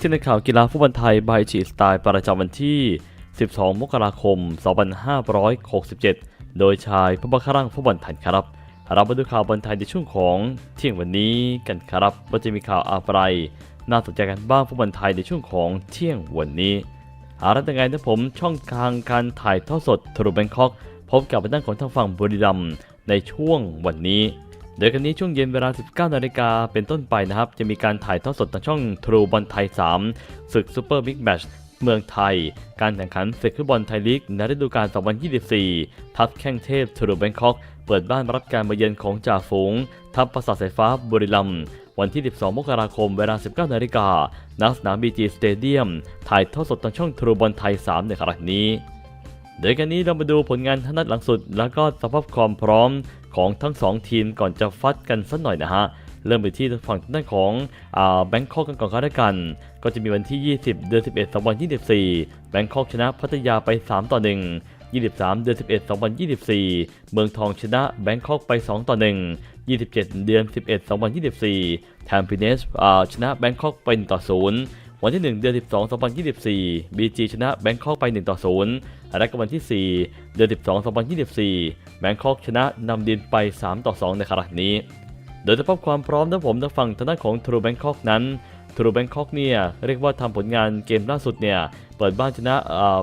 ที่ในข่าวกีฬาฟุตบอลไทยบายจีสไตล์ประจำวันที่ 12 มกราคม 2567 โดยชายผู้บังคับรังฟุตบอลไทยครับเรามาดูข่าวบอลไทยในช่วงของเที่ยงวันนี้กันครับว่าจะมีข่าวอะไรน่าสนใจกันบ้างฟุตบอลไทยในช่วงของเที่ยงวันนี้อารัตยังไงนะผมช่องทางการถ่ายทอดสดทรูแบงคอกพบกับไปด้านของทางฝั่งบุรีรัมย์ในช่วงวันนี้ โดยกันนี้ช่วงเย็นเวลา 19 นาฬิกาเป็นต้นไปนะครับ จะมีการถ่ายทอดสดทางช่องทรูบอลไทย 3 ศึกซูเปอร์บิ๊กแมชเมืองไทย การแข่งขันศึกฟุตบอลไทยลีกในฤดูกาล 2024 ทัพแข้งเทพทรูแบงคอก เปิดบ้านรับการมาเยือนของจ่าฝูง ทัพประสาทสายฟ้าบุรีรัมย์วันที่ 12 มกราคม เวลา 19 นาฬิกาณสนามบีจีสเตเดียม ถ่ายทอดสดทางช่องทรูบอลไทย 3 ในครั้งนี้โดยกันนี้เรามาดูผลงานทันัดหลังสุด แล้วก็สภาพความพร้อม ของทั้ง 2 ทีมก่อนจะฟัดกันสักหน่อยนะฮะ เริ่มไปที่ฝั่งด้านของแบงคอกกันก่อนก็ได้กัน ก็จะมีวันที่ 20 เดือน 11 2024 แบงคอกชนะพัทยาไป 3 ต่อ 1 23 เดือน 11 2024 เมืองทองชนะแบงคอกไป 2 ต่อ 1 27 เดือน 11 2024 แทมปิเนสชนะแบงคอกไป1ต่อ 0 วันที่ 1 เดือน 12 2024 BG ชนะแบงคอกไป 1 ต่อ 0 และก็วันที่ 4 เดือน 12 2024 แบงคอกชนะนำดินไป 3 ต่อ 2 ในครั้งนี้ โดยสภาพความพร้อมนะผมทางฝั่งทางด้านของทรูแบงคอกนั้นทรูแบงคอกเนี่ยเรียกว่าทำผลงานเกมล่าสุดเนี่ยเปิดบ้านชนะ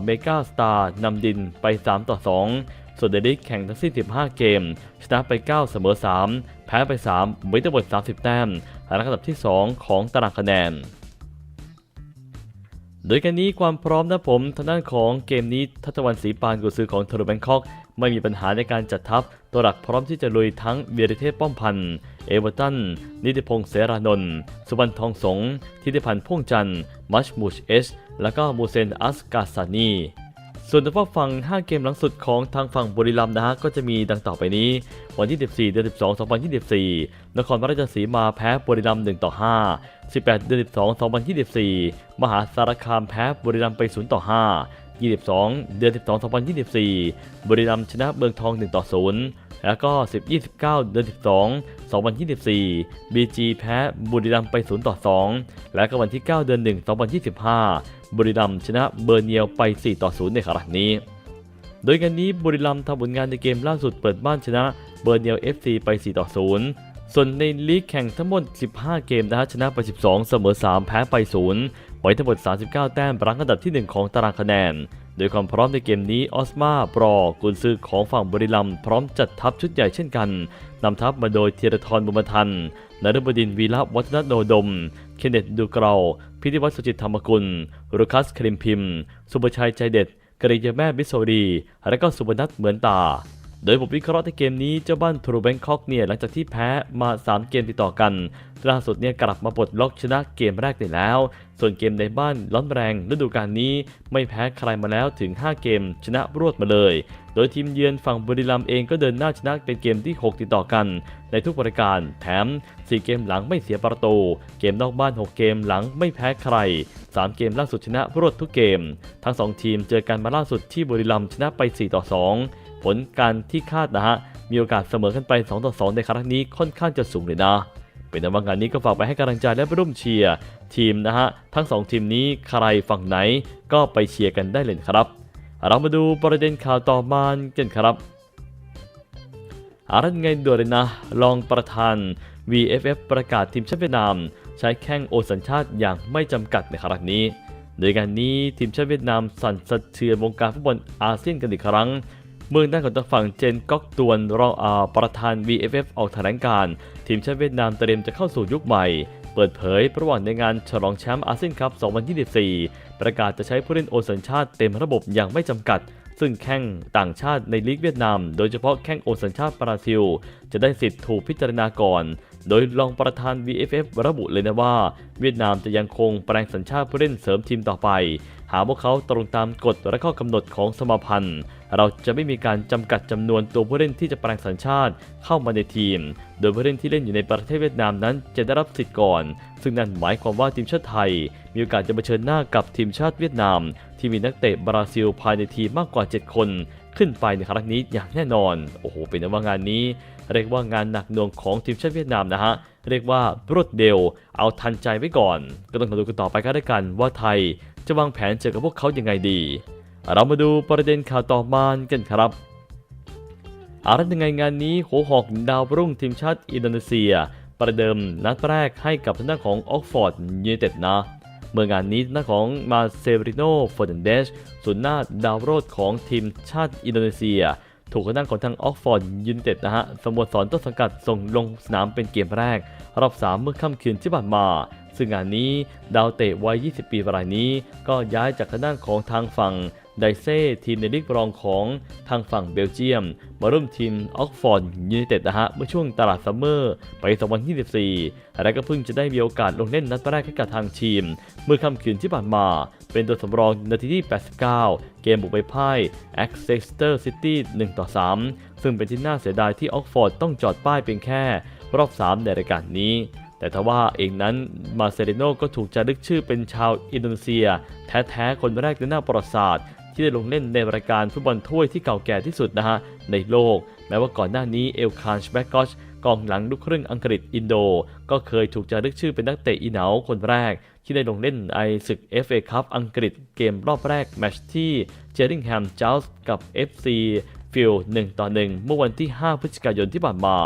เมกาสตาร์นำดินไป 3 ต่อ 2 ส่วนเดลิกแข่งทั้งสิ้น15 เกม ชนะไป 9 เสมอ 3 แพ้ไป3มีทั้งหมด30 แต้มและอันดับที่ 2 ของตารางคะแนน โดยกันนี้ความพร้อมนะผมทางด้านของเกมนี้ทัตวันศรีปานกุซือของทรูแบงคอกไม่มีปัญหาในการจัดทัพ ตัวหลักพร้อมที่จะลุยทั้งเวียริเทพป้อมพันธ์เอเวอร์ตัน นิติพงษ์เสรานนท์สุวรรณทองสงทิติพันธ์พ่วงจันทร์มัชมูชเอช และก็มูเซนอัสกาซานี ส่วนทางฝั่ง 5 เกมหลังสุดของทางฝั่งบุรีรัมย์นะฮะก็จะมีดังต่อไปนี้ วันที่ 14 เดือน 12 2024 นครราชสีมาแพ้บุรีรัมย์1ต่อ 5 18 เดือน 12 2024 มหาสารคามแพ้บุรีรัมย์ไป 0 ต่อ 5 22 เดือน 12 2024 บุรีรัมย์ชนะเมืองทอง 1 ต่อ 0 แล้วก็ 10 29 เดือน 12 2024 BG แพ้บุรีรัมย์ไป 0 ต่อ 2 และก็วันที่ 9 เดือน 1 2025 บุรีรัมย์ชนะเบอร์เนียวไป 4 ต่อ 0 ในครั้งนี้ โดยกันนี้บุรีรัมย์ทำผลงานในเกมล่าสุดเปิดบ้านชนะเบอร์เนียว FC ไป 4 ต่อ 0ส่วนในลีกแข่งทั้งหมด 15 เกมนะฮะชนะไป 12 เสมอ 3 แพ้ไป 0 ไว้ทั้งหมด 39 แต้มรั้งอันดับที่ 1 ของตารางคะแนน โดยความพร้อมในเกมนี้ออสมาปรอกุนซือของฝั่งบุรีรัมย์พร้อมจัดทัพชุดใหญ่เช่นกันนำทัพมาโดยเทียรทรบุญมาทันนฤบดินวีระวัฒนโนดม เคนเนตดูเกลาพิธิวัฒน์สุจิตธรรมกุลรุคัสคริมพิมพ์สุบชัยใจเด็ดกริยาแม่บิโซรี และก็สุบนัทเหมือนตา โดยบทวิเคราะห์ในเกมนี้เจ้าบ้านทรูแบงคอกเนี่ยหลังจากที่แพ้มา 3 เกมติดต่อกันล่าสุดเนี่ยกลับมาปลดล็อกชนะเกมแรกได้แล้ว ส่วนเกมในบ้านร้อนแรงฤดูกาลนี้ไม่แพ้ใครมาแล้วถึง 5 เกมชนะรวดมาเลย โดยทีมเยือนฝั่งบุรีรัมย์เองก็เดินหน้าชนะเป็นเกมที่ 6 ติดต่อกัน ในทุกรายการ แถม 4 เกมหลังไม่เสียประตู เกมนอกบ้าน 6 เกมหลังไม่แพ้ใคร 3 เกมล่าสุดชนะรวดทุกเกม ทั้ง 2 ทีมเจอกันมาล่าสุดที่บุรีรัมย์ชนะไป 4 ต่อ 2 ผลการที่คาดนะฮะ มีโอกาสเสมอกันไป 2 ต่อ 2 ในครั้งนี้ค่อนข้างจะสูงเลยนะ เป็นนว่างานนี้ก็ฝากไปให้กำลังใจและไปร่วมเชียร์ทีมนะฮะ ทั้ง 2 ทีมนี้ใครฝั่งไหนก็ไปเชียร์กันได้เลยครับ เรามาดูประเด็นข่าวต่อมากันครับอารันไงด่วนเลยนะรองประธาน VFF ประกาศทีมชาติเวียดนาม ใช้แข้งโอสัญชาติอย่างไม่จำกัดในครั้งนี้ โดยการนี้ทีมชาติเวียดนามสั่นสะเทือนวงการฟุตบอลอาเซียนกันอีกครั้ง เมืองด้านของทางฝั่งเจนก๊อกตวนรองอาประธาน VFF ออกแถลงการ ทีมชาติเวียดนามเตรียมจะเข้าสู่ยุคใหม่ เปิดเผยระหว่างในงานฉลองแชมป์อาเซียนคัพ 2024 ประกาศจะใช้ผู้เล่นโอสัญชาติเต็มระบบอย่างไม่จำกัด ซึ่งแข้งต่างชาติในลีกเวียดนาม โดยเฉพาะแข้งโอสัญชาติบราซิล จะได้สิทธิ์ถูกพิจารณาก่อน โดยรองประธาน VFF ระบุเลยนะว่า เวียดนามจะยังคงแปลงสัญชาติผู้เล่นเสริมทีมต่อไป หากพวกเขาตรงตามกฎและข้อกำหนดของสมาพันธ์ เราจะไม่มีการจำกัดจำนวนตัวผู้เล่นที่จะแปลงสัญชาติเข้ามาในทีม โดยผู้เล่นที่เล่นอยู่ในประเทศเวียดนามนั้นจะได้รับสิทธิ์ก่อน ซึ่งนั่นหมายความว่าทีมชาติไทย มีโอกาสจะเผชิญหน้ากับทีมชาติเวียดนาม ที่มีนักเตะบราซิลภายในทีมมากกว่า 7 คนขึ้นไปในครั้งนี้อย่างแน่นอน โอ้โห เป็นว่างานนี้ เรียกว่างานหนักหน่วงของทีมชาติเวียดนามนะฮะ เรียกว่ารวดเร็ว เอาทันใจไว้ก่อน ก็ต้องมาดูกันต่อไปกันด้วยกันว่าไทยจะวางแผนเจอกับพวกเขายังไงดี เรามาดูประเด็นข่าวต่อมากันครับอารันยังไงงานนี้โหหอกดาวรุ่งทีมชาติอินโดนีเซีย ประเดิมนัดแรกให้กับทางด้านของออกฟอร์ดยูไนเต็ดนะ เมื่องานนี้ทางด้าของมาเซริโนเฟอร์นันเดชส่วนหน้าดาวโรดของทีมชาติอินโดนีเซีย ถูกทางด้านของทางออกฟอร์ดยูนเต็ดนะฮะสโมสรต้นสังกัดส่งลงสนามเป็นเกมแรก รอบ3เมื่อค่ำคืนที่ผ่านมาซึ่งงานนี้ดาวเตะวัย 20 ปีรายนี้ ก็ย้ายจากทางด้านของทางฝั่ง ไดเซ่ทีมในลีกรองของทางฝั่งเบลเยียม มาร่วมทีมออกฟอร์ดยูไนเต็ดนะฮะ เมื่อช่วงตลาดซัมเมอร์ไป2024 และก็เพิ่งจะได้มีโอกาสลงเล่นนัดแรกให้กับทางทีม เมื่อค่ำคืนที่ผ่านมา เป็นตัวสำรองนาทีที่ 89 เกมบุกไปพ่ายแอ็กเซสเตอร์ซิตี้1ต่อ3 ซึ่งเป็นที่น่าเสียดายที่ออกฟอร์ดต้องจอดป้ายเพียงแค่รอบ 3 ในรายการนี้แต่ทว่าเองนั้นมาเซเรโนก็ถูกจารึกชื่อเป็นชาวอินโดนีเซีย แท้ๆ คนแรกในหน้าประวัติศาสตร์ ที่ได้ลงเล่นในรายการฟุตบอลถ้วยที่เก่าแก่ที่สุดนะฮะในโลก แม้ว่าก่อนหน้านี้เอลคานชแบกกอชกองหลังลูกครึ่งอังกฤษอินโด ก็เคยถูกจารึกชื่อเป็นนักเตะอีเหนาคนแรก ที่ได้ลงเล่นไอศึก FA คัพอังกฤษเกมรอบแรกแมตช์ที่เจอริงแฮมจ u ส์กับ FC ฟิล1ต่อ1เมื่อวันที่ 5 พฤศจิกายนที่ผ่านมา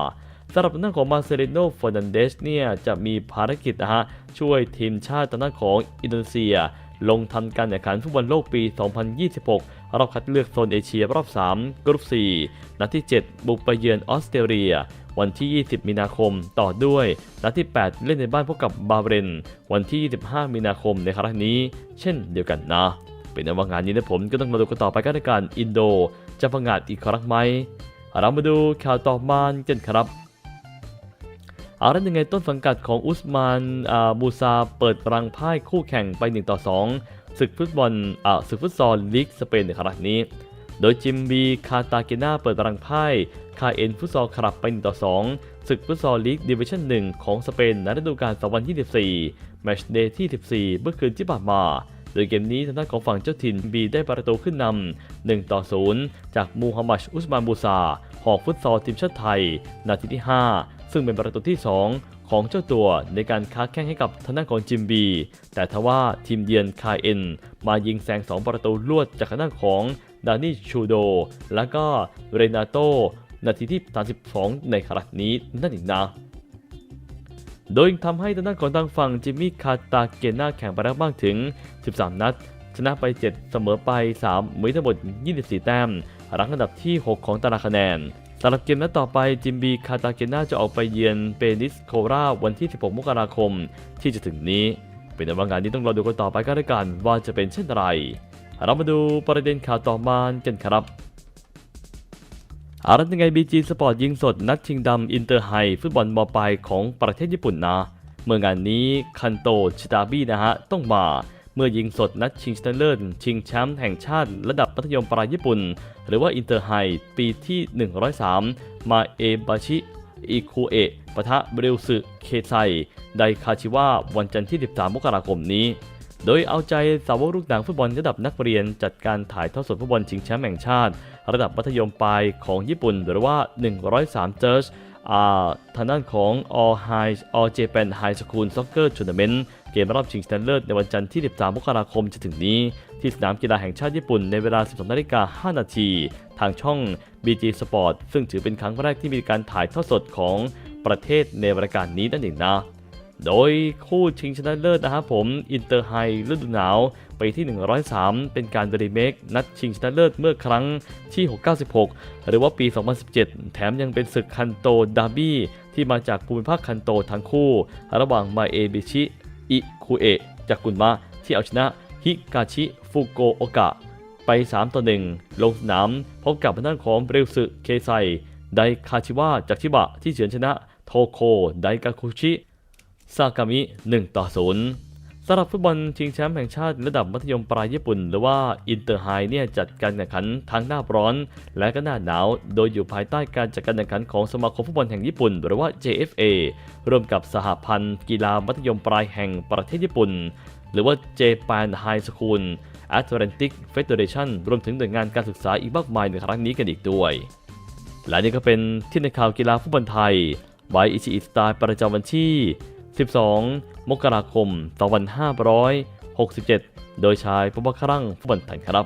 สำหรับทางด้าของมาเซเรโนฟอร์นันเดสเนี่ยจะมีภารกิจนะฮะช่วยทีมชาติทางด้าของอินโดนีเซีย ลงทำการแข่งขันฟุตบอลโลกปี 2026 รอบคัดเลือกโซนเอเชียรอบ 3 กรุ๊ป 4 นัดที่ 7 บุกไปเยือนออสเตรเลีย วันที่ 20 มีนาคมต่อด้วย นัดที่ 8 เล่นในบ้านพบกับบาเรน วันที่ 25 มีนาคมในครั้งนี้ เช่นเดียวกันนะ เป็นนว่างานนี้นะผมก็ต้องมาดูกันต่อไปกันในการอินโด จะพังงาดอีกครั้งไหมเรามาดูข่าวต่อมากันครับ เอาละยังไงต้นสังกัดของอุสมานอ่ามูซาเปิดรังพ่ายคู่แข่งไป1ต่อ2ศึกฟุตบอลอ่าศึกฟุตซอลลีกสเปนในครั้งนี้ โดยจิมบีคาตาเกนาเปิดรังพ่ายคาเอ็นฟุตซอลคลับไป1ต่อ2ศึกฟุตซอลลีกดิวิชั่น 1 ของสเปนในฤดูกาล2024 แมชเดย์ที่ 14 เมื่อคืนที่ผ่านมาโดยเกมนี้ทางด้านของฝั่งเจ้าถิ่นบีได้ประตูขึ้นนำ1ต่อ0จากมูฮัมหมัดอุสมานบูซาหอกฟุตซอลทีมชาติไทย นาทีที่ 5 ซึ่งเป็นประตูที่ 2 ของเจ้าตัวในการค้าแข่งให้กับทางด้านของจิมบี แต่ทว่าทีมเยือนคาเอ็น มายิงแซง 2 ประตูลวดจากทางด้านของดานิชูโด และก็เรนาโตนาทีที่ 32 ในครั้งนี้นั่นเองนะโดยทำให้ทางด้านของทางฝั่งจิมมี่คาตาเกนาแข่งไปแล้วมากถึง 13 นัด ชนะไป 7 เสมอไป 3 มีทั้งหมด 24 แต้มรั้งอันดับที่ 6 ของตารางคะแนน สำหรับเกมนัดต่อไปจิมบีคาตาเกนาจะออกไปเยือนเปนิสโคราวันที่ 16 มกราคมที่จะถึงนี้ เป็นในว่างานนี้ต้องรอดูกันต่อไปก็แล้วกันว่าจะเป็นเช่นไร เรามาดูประเด็นข่าวต่อมากันครับอารันยังไงบีจีสปอร์ตยิงสดนัดชิงดำอินเตอร์ไฮฟุตบอลมปลายของประเทศญี่ปุ่นนะ เมื่องานนี้คันโตชิตาบินะฮะต้องมา เมื่อยิงสดนัดชิงชนะเลิศชิงแชมป์แห่งชาติระดับมัธยมปลายญี่ปุ่น หรือว่าอินเตอร์ไฮปีที่ 103 มาเอบาชิอิคุเอะปะทะเบริลสึเคไซ ไดคาชิวะวันจันทร์ที่ 13 มกราคมนี้ โดยเอาใจสาวกลูกหนังฟุตบอลระดับนักเรียนจัดการถ่ายทอดสดฟุตบอลชิงแชมป์แห่งชาติ ระดับมัธยมปลายของญี่ปุ่น หรือว่า 103 เจิร์ชอ่าทางด้านของ All High All Japan High School Soccer Tournament เกมรอบชิงชนะเลิศในวันจันทร์ที่ 13 มกราคมจะถึงนี้ ที่สนามกีฬาแห่งชาติญี่ปุ่นในเวลา 12นาฬิกา5นาที ทางช่อง BG Sport ซึ่งถือเป็นครั้งแรกที่มีการถ่ายทอดสดของประเทศในรายการนี้นั่นเองนะ โดยคู่ชิงชนะเลิศนะครับผม อินเตอร์ไฮฤดูหนาวไปที่ 103 เป็นการรีเมคนัดชิงชนะเลิศเมื่อครั้งที่ 696 หรือว่าปี 2017 แถมยังเป็นศึกคันโตดาร์บี้ที่มาจากภูมิภาคคันโตทั้งคู่ ระหว่างมาเอบิชิ อิคุเอะจากกุนมะที่เอาชนะฮิกาชิฟุโกโอกะ ไป 3 ต่อ 1 ลงสนามพบกับทางด้านของเบริลสึเคไซ ไดคาชิวะจากชิบะที่เฉือนชนะโทโคไดกาคุชิซากามิ 1 ต่อ 0 สำหรับฟุตบอลชิงแชมป์แห่งชาติระดับมัธยมปลายญี่ปุ่น หรือว่าอินเตอร์ไฮเนี่ยจัดการแข่งขันทั้งหน้าร้อน และก็หน้าหนาว โดยอยู่ภายใต้การจัดการแข่งขันของสมาคมฟุตบอลแห่งญี่ปุ่น หรือว่า JFA ร่วมกับสหพันธ์ กีฬามัธยมปลายแห่งประเทศญี่ปุ่น หรือว่า Japan High School Atlantic Federation รวมถึงหน่วยงานการศึกษาอีกมากมายในครั้งนี้กันอีกด้วย และนี่ก็เป็นที่ในข่าวกีฬาฟุตบอลไทยไวอิชิอิสไตล์ประจำวันที่ 12 มกราคม 2567 โดยชายผู้บังคับฟุบันทันครับ